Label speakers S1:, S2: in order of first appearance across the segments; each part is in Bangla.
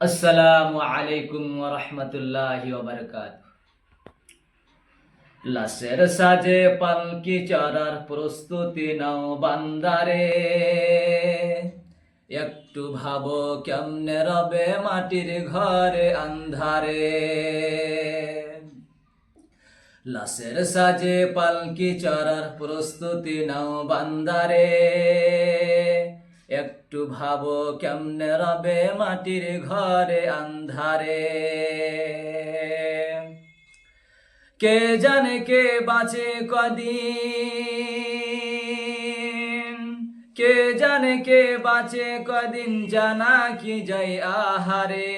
S1: আসসালামু আলাইকুম রহমতুল্লাহ বারকাত লাশের সাজে পালকি চড়ার প্রস্তুতি নাও বান্দারে একটু ভাবো কেমনে রবে মাটির ঘরে আন্ধারে লাশের সাজে পালকি চড়ার প্রস্তুতি নাও বান্দারে একটু ভাবো কেমনে রবে মাটির ঘরে আন্ধারে। কে জানে কে বাঁচে কদিন? কে জানে কে বাঁচে কদিন জানা কি যাই আহারে।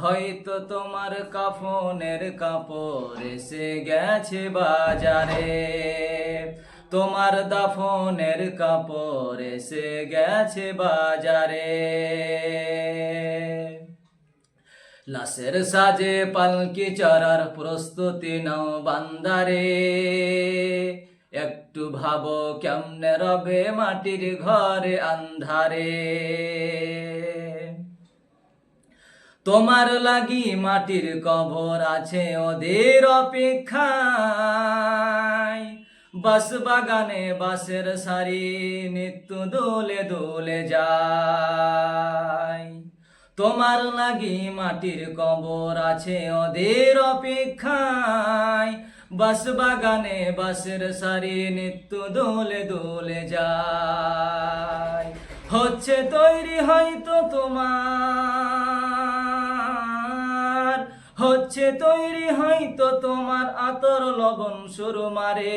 S1: হয়তো তোমার কাফনের কাপড় এসে গেছে বাজারে। তোমার দাফনের কাপড় এসে গেছে বাজারে। লাশের সাজে পালকি চড়ার প্রস্তুতি নাও বান্দারে। একটু ভাবো কেমনে রবে মাটির ঘরে আন্ধারে। তোমার লাগি মাটির কবর আছে ওদের অপেক্ষায়। বাস বাগানে বাসের সারি নিত্য দোলে দোলে যায়। তোমার লাগি মাটির কবর আছে ওদের অপেক্ষায়। বাস বাগানে বাসের সারি নিত্য দোলে দোলে যায়। হচ্ছে তৈরি হয়তো তোমার, হচ্ছে তৈরি হয়তো তোমার আতর লবণ শুরু মারে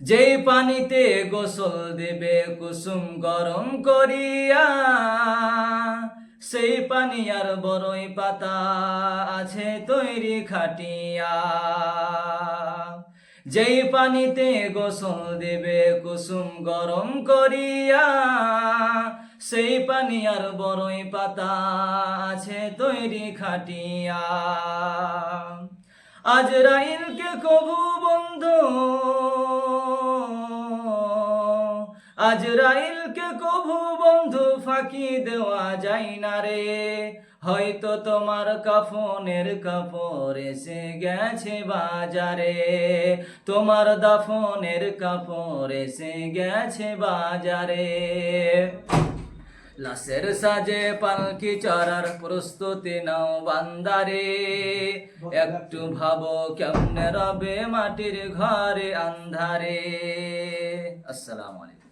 S1: যেই পানিতে গোসল দেবে, কুসুম গরম করিয়া সেই পানি আর বড়ই পাতা আছে তৈরি খাটিয়া। যেই পানিতে গোসল দেবে, কুসুম গরম করিয়া সেই পানি আর বড়ই পাতা আছে তৈরি খাটিয়া। আজ আজরাইলকে কবু বন্ধু আজরাইলকে কবু বন্ধু ফাঁকি দেওয়া যায় না রে। হয়তো তোমার কাফনের কাপড় এসে গেছে বাজারে। তোমার দাফনের কাপড় এসে গেছে বাজারে। লাশের সাজে পালকি চড়ার প্রস্তুতি নাও বান্দারে। একটু ভাবো কেমনে রবে মাটির ঘরে আন্ধারে। আসসালামু আলাইকুম।